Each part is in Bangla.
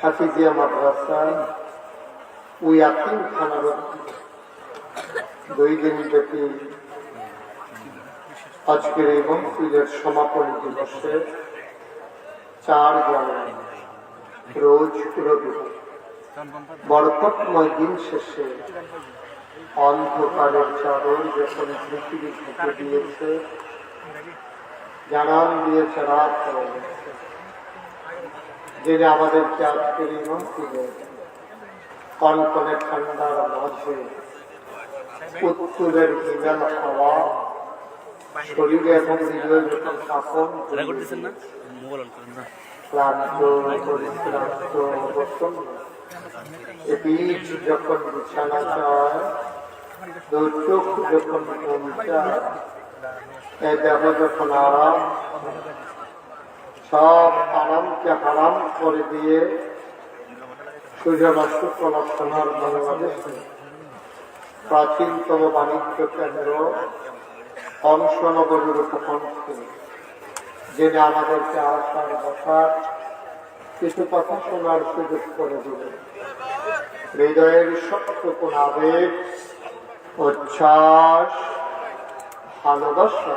হাফিজিয়া মাদ্রাসা ওই আকিম খানার দুই দিন ব্যাপী আজকের এই মহফিলের সমাপনী দিবসে চার জানুয়ারি রোজ রবিবার বরকতময় দিন শেষে অন্ধকারের চাদর যখন পৃথিবী ঢুকে দিয়েছে, জানান দিয়েছে রাত যিনি আমাদেরকে আজকের এই মহফিলে কনকনে ঠান্ডার মাঝে উত্তরের বিমান হাওয়া শরীরে এবং হৃদয় যখন শাসন রেকর্ড দিচ্ছেন না? মোবাইল অন করেন না। ক্লান্ত পরিশ্রান্ত অবসন্ন বীজ যখন বিছানা চায় দু যখন পৌঁছায় এ দেহ যখন আরাম সব আরামকে হারাম করে দিয়ে সূর্যবাস্তু প্রলক্ষণার বাংলাদেশে প্রাচীনতম বাণিজ্য কেন্দ্র অংশনগরের উপকণ্ঠে যিনি আমাদেরকে আসার বসার কিছু কথা শোনার সুযোগ করে দিলেন। হৃদয়ের সত্য কোন আবেগ উচ্ছ্বাস, ভালোবাসা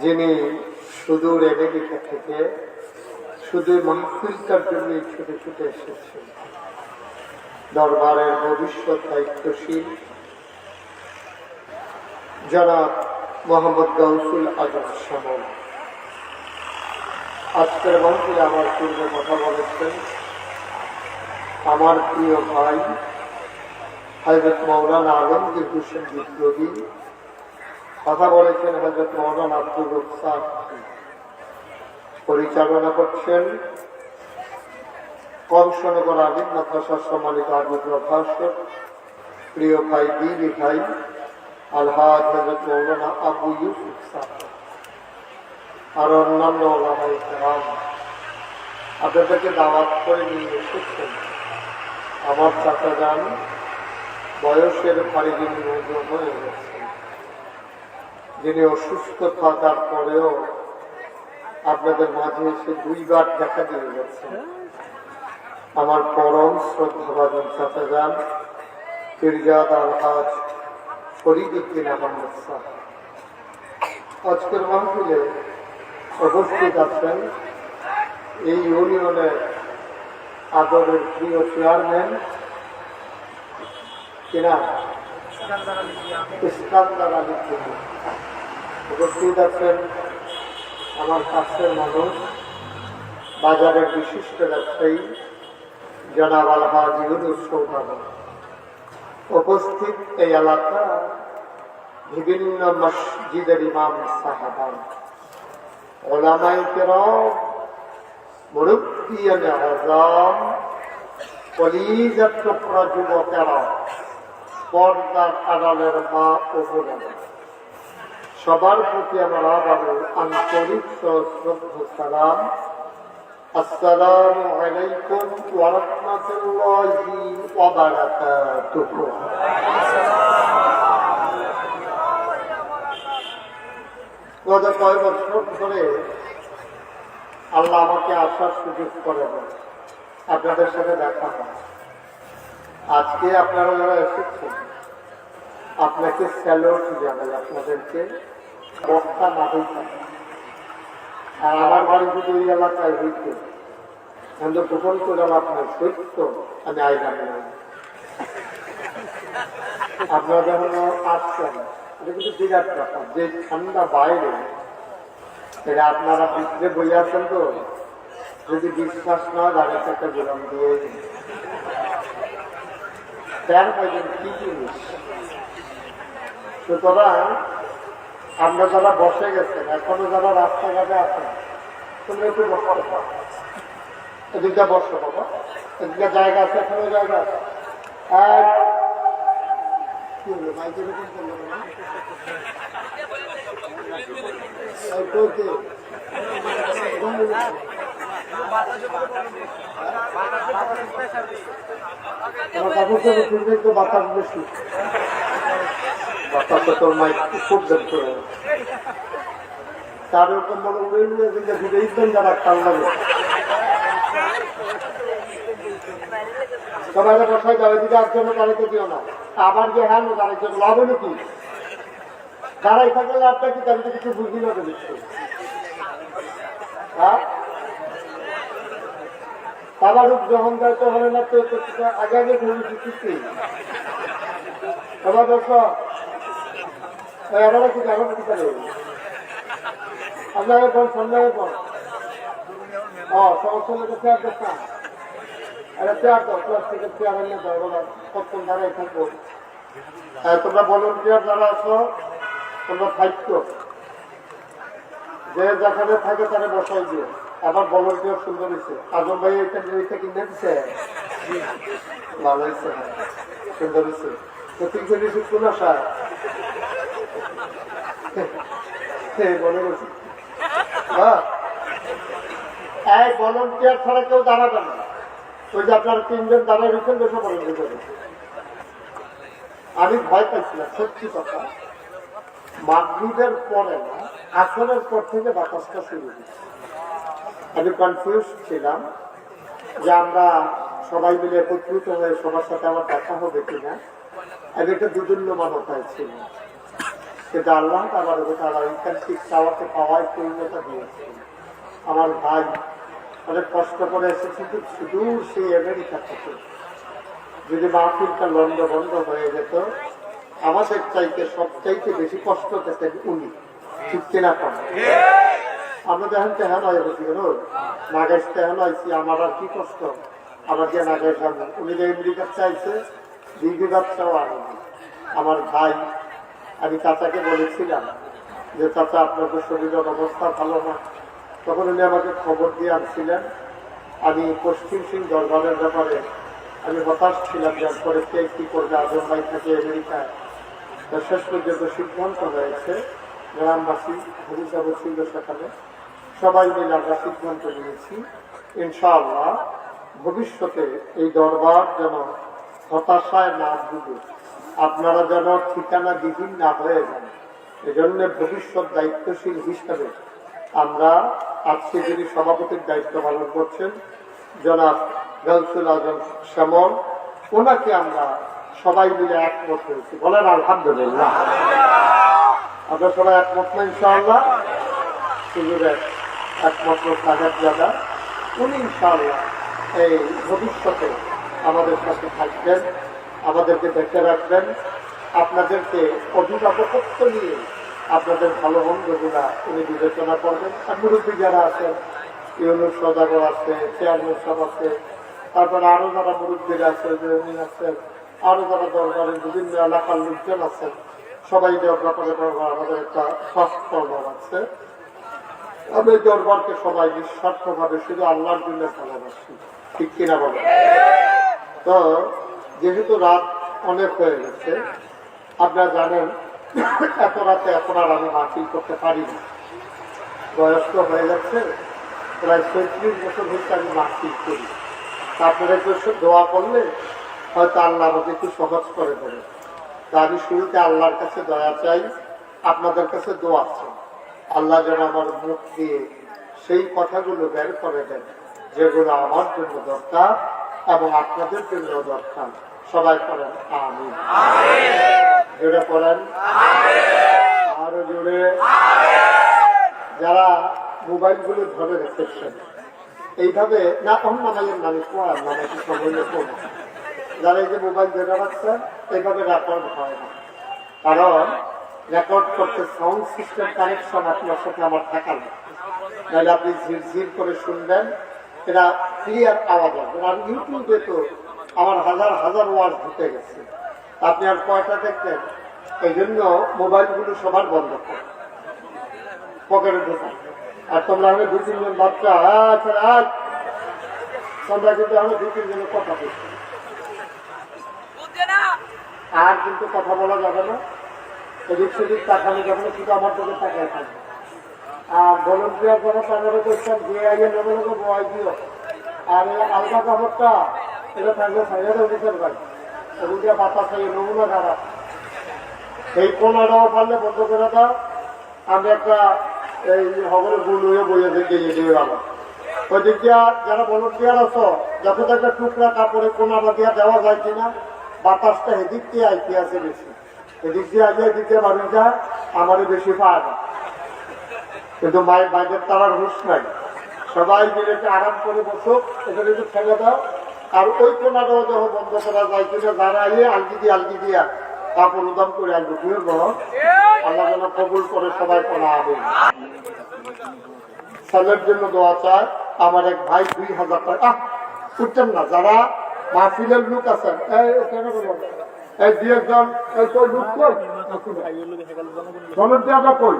যিনি সুদূর আমেরিকা থেকে শুধু মাহফিলটার জন্য ছুটে ছুটে এসেছেন। দরবারের ভবিষ্যৎ দায়িত্বশীল জনাব মোহাম্মদ গৌসুল আজম সামল আজকের মহফিলে আমার পূর্বে কথা বলেছেন, আমার প্রিয় ভাই হজরত মৌলানা আলমগীর হোসেন বিপ্লবী কথা বলেছেন হজরত মৌলানা আব্দুল পরিচালনা করছেন কংসনগর আলিম মাদ্রাসা সম্মানিত আবু প্রভাষক, প্রিয় ভাই, দিদি ভাই, আলহাজ হজরত মৌলানা আবু ইউসুফ আর অন্যান্য আপনাদেরকে দাওয়াত করে নিয়ে এসেছেন আমার চাচা যান বয়সের ভারী মজুর হয়ে গেছেন যিনি অসুস্থ থাকার পরেও আপনাদের মাঝে এসে দুইবার দেখা দিয়ে গেছেন আমার পরম শ্রদ্ধাভাজন চাচা যান ফিরজাদ আলহাজ ফরিদ উদ্দিন আহমদ শাহ আজকের মাহফিলে উপস্থিত আছেন এই ইউনিয়নের আদরের প্রিয় চেয়ারম্যান, কিনা? ইস্কান্দার আলী উপস্থিত আছেন আমার কাছের মানুষ বাজারের বিশিষ্ট ব্যবসায়ী জনাব আলহাজ ইউনুস সৌদাগর। উপস্থিত এই এলাকা বিভিন্ন মসজিদের ইমাম সাহাবান ওলামাই কেরাম মুরব্বিয়ান আজম টুকরা যুবকেরা পর্দার আড়ালের মা ও বোনেরা। সবার প্রতি আমার আবারও আন্তরিক সশ্রদ্ধ সালাম। আলাইকুম বছর ধরে আল্লাহ আমাকে আসার সুযোগ করে আপনাদের সাথে দেখা হয়। আজকে আপনারা যারা এসেছেন, আপনাকে স্যালোট জানাই আপনাদেরকে। আর আমার এলাকায় হইতে কিন্তু গোপন করে আপনার সত্য, আমি আইলাম না আপনারা যখন আসছেন, এটা কিন্তু বিরাট ব্যাপার যে ঠান্ডা বাইরে আপনারা আছেন তো, যদি বিশ্বাস না হয় আগে একটা দিয়ে কি জিনিস? সুতরাং আমরা যারা বসে গেছেন, এখনও যারা রাস্তাঘাটে আছেন তুমি একটু বসার এদিকটা বসো বাবা। এদিকে জায়গা আছে এখানেও জায়গা আছে। তো বাতাস বেশি। তোর মাইক খুব দেব করে তার ওরকম বড় দিকে ইসবেন যারা কাল লাগে সবাই বসায় যাবে দিকে একজন্য দাঁড়াইতে দিও না আবার যে হ্যাঁ দাঁড়াইতে লাভ হলো কি দাঁড়াই থাকলে লাভটা কি কিছু বুঝি না তো হ্যাঁ আবার গ্রহণ করতে হবে না তো আগে আগে ঘুরে বসো দাঁড়াই থাকব? হ্যাঁ তোমরা ভলেন্টিয়ার যারা আছো? তোমরা থাকতো যে যেখানে থাকে তারা বসাই দিও আবার ভলেন্টিয়ার সুন্দর হয়েছে। আজম ভাই এটা কিনে দিছে? ভালো হয়েছে সুন্দর হয়েছে। তো তিন কেজি শুক্র না এই ভলেন্টিয়ার ছাড়া কেউ না? ওই যে তিনজন দাঁড়ায় আমি ভয় পাইছিলাম, সত্যি কথা। মাগরীবের পরে না, আসরের পর থেকে বাতাসটা শুরু হয়েছে। আমি কনফিউজ ছিলাম যে আমরা সবাই মিলে একত্রিত হয়ে সবার সাথে আমার দেখা হবে কিনা। আমি একটা দুদুল্য মানতায় ছিলাম কিন্তু আল্লাহ ওইখান ঠিক চাওয়াতে পাওয়ায় পূর্ণতা দিয়েছে আমার ভাই অনেক কষ্ট করে এসেছে সুদূর সেই আমেরিকা থেকে। যদি মাহফিলটা লন্ড বন্ধ হয়ে যেত আমাদের চাইতে সবচাইতে বেশি কষ্ট পেতেন উনি, ঠিক কিনা কম। আমরা যখন তেহান হয় বুঝি গেল নাগেশ তেহান হয়েছি, আমার আর কি কষ্ট? আমার যে নাগেশ উনি যে আমেরিকা চাইছে, দিদি বাচ্চাও আনন্দ। আমার ভাই আমি চাচাকে বলেছিলাম যে, চাচা, আপনার শরীরের অবস্থা ভালো না। তখন উনি আমাকে খবর দিয়ে আনছিলেন। আমি পশ্চিম সিং দরবারের ব্যাপারে আমি হতাশ ছিলাম যে পরে কে কি করবে? আজম ভাই থাকে আমেরিকায়। তো শেষ পর্যন্ত সিদ্ধান্ত হয়েছে গ্রামবাসী হরিসাব ছিল সেখানে সবাই মিলে আমরা সিদ্ধান্ত নিয়েছি, ইনশাআল্লাহ, ভবিষ্যতে এই দরবার যেন হতাশায় না ডুবে। আপনারা যেন ঠিকানা বিহীন না হয়ে যান। এজন্য ভবিষ্যৎ দায়িত্বশীল হিসাবে আমরা আজকে যিনি সভাপতির দায়িত্ব পালন করছেন, জনাব গাউসুল আজম শ্যামল, ওনাকে আমরা সবাই মিলে একমত হয়েছি। বলেন, আলহামদুলিল্লাহ। আমরা সবাই একমত না, ইনশাআল্লাহ? সুযোগের একমাত্র সাহেব দাদা। উনি ইনশাআল্লাহ এই ভবিষ্যতে আমাদের সাথে থাকবেন। আমাদেরকে দেখে রাখবেন। আপনাদেরকে অভিভাবকত্ব নিয়ে আপনাদের ভালো মন্দগুলা উনি বিবেচনা করবেন। আর মুরব্বী যারা আছেন, ইউনুস সদাগর আছে, চেয়ারম্যান সব আছে, তারপরে আরও যারা মুরব্বীরা আছে জমিন আছেন আরও যারা দরবারের বিভিন্ন এলাকার লোকজন আছেন সবাই ব্যাপারে আমাদের একটা স্বাস্থ্য প্রভাব আছে। আমি দরবারকে সবাই নিঃস্বার্থ ভাবে শুধু আল্লাহর জন্য ভালোবাসি। ঠিক কিনা বলে তো যেহেতু রাত অনেক হয়ে গেছে, আপনারা জানেন, এত রাতে আর আমি মাহফিল করতে পারি না বয়স্ক হয়ে যাচ্ছে প্রায় পঁয়ত্রিশ বছর হচ্ছে আমি মাহফিল করি। তারপরে একটু দোয়া করলে হয়তো আল্লাহ আমাকে একটু সহজ করে দেবে। তা আমি শুরুতে আল্লাহর কাছে দয়া চাই, আপনাদের কাছে দোয়া চাই। আল্লাহ যেন আমার মুখ দিয়ে সেই কথাগুলো বের করে দেন, যেগুলো আমার জন্য দরকার এবং আপনাদের জন্য দরকার। সবাই করেন আমি জোরে পড়েন। আরও জোরে। যারা মোবাইলগুলো ধরে রেখেছেন। এইভাবে না, অন্য নামাজের নামে পড়ার নামে কি সময় পড়ব যারা এই যে মোবাইল ধরে রাখছেন, এইভাবে রেকর্ড হয় না। কারণ রেকর্ড করতে সাউন্ড সিস্টেম কানেকশন আপনার সাথে আমার থাকা না আপনি ঝিরঝির করে শুনবেন এটা ক্লিয়ার আওয়াজ হবে। আর ইউটিউবে তো আমার হাজার হাজার ওয়ার্ড ঢুকে গেছে। আপনি আর কয়টা দেখবেন? এই জন্য মোবাইলগুলো সবার বন্ধ করে। পকেটে ঢোকান আর তোমরা আমি দু তিনজন বাচ্চা আচ্ছা আজ তোমরা কিন্তু আমি দু তিন জনের কথা বলছি। আর কিন্তু কথা বলা যাবে না। এদিক সেদিক তাকানো যাবে না আমার দিকে তাকায় থাকবে। আর ভলেন্টিয়ার যারা করছেন যে আইয়ে নেবে বয় দিও আর আলগা কাপড়টা। এটা থাকবে সাইডের অফিসের বাড়ি ওগুলো বাতাস এই নমুনা খারাপ এই কোনাটাও পারলে বন্ধ করে দাও। আমি একটা এই হগলে গুল হয়ে বইয়ে থেকে দিয়ে গেলাম ওই দিক দিয়া যারা ভলেন্টিয়ার আছো, যত একটা টুকরা কাপড়ে কোনাটা দিয়া দেওয়া যায় কিনা, বাতাসটা এদিক দিয়ে আইতে আছে বেশি। এদিক দিয়ে আগে এদিক দিয়ে যায় আমারই বেশি পাওয়া যায়। কিন্তু মায়ের বাইরের তারার হুশ নাই। সবাই মিলে আরাম করে বসো এটা একটু ঠেলে দাও। আর ওই কোনাটাও যখন বন্ধ করা যায় কিনা আইয়ে আলগি দিয়ে, আলগি দিয়া কাপড় উদাম করে আসব কি হব আল্লাহ যেন কবুল করে সবাই পড়া হবে ছেলের জন্য দোয়া চায় আমার এক ভাই দুই হাজার টাকা উঠছেন না, যারা মাহফিলের লোক আছেন, এই কেন একজন, এই কই লোক কই? ভলেন্টিয়াররা কই?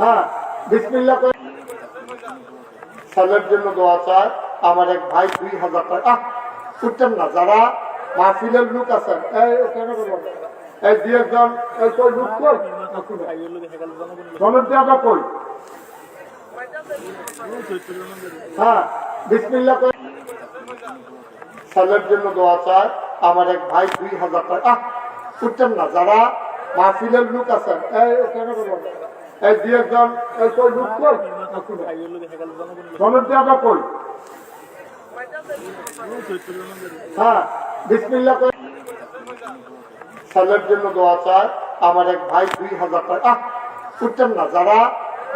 হ্যাঁ বিসমিল্লা করে ছেলের জন্য দোয়া চায় আমার এক ভাই দুই হাজার টাকা আহ উঠছেন না, যারা মাহফিলের লোক আছেন, এই হ্যাঁ জন্য চায় আমার এক ভাই দুই হাজার টাকা আহ উঠছেন না, যারা মাহফিলের লোক আছেন, এই এই হ্যাঁ জন্য দোয়া চায় আমার এক ভাই দুই হাজার টাকা উঠছেন না, যারা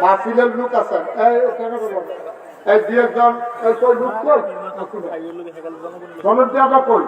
মাহফিলের লোক আছেন, এই কেন করব এই দুই একজন, এই কই লোক কই ভলেন্টিয়াররা কই?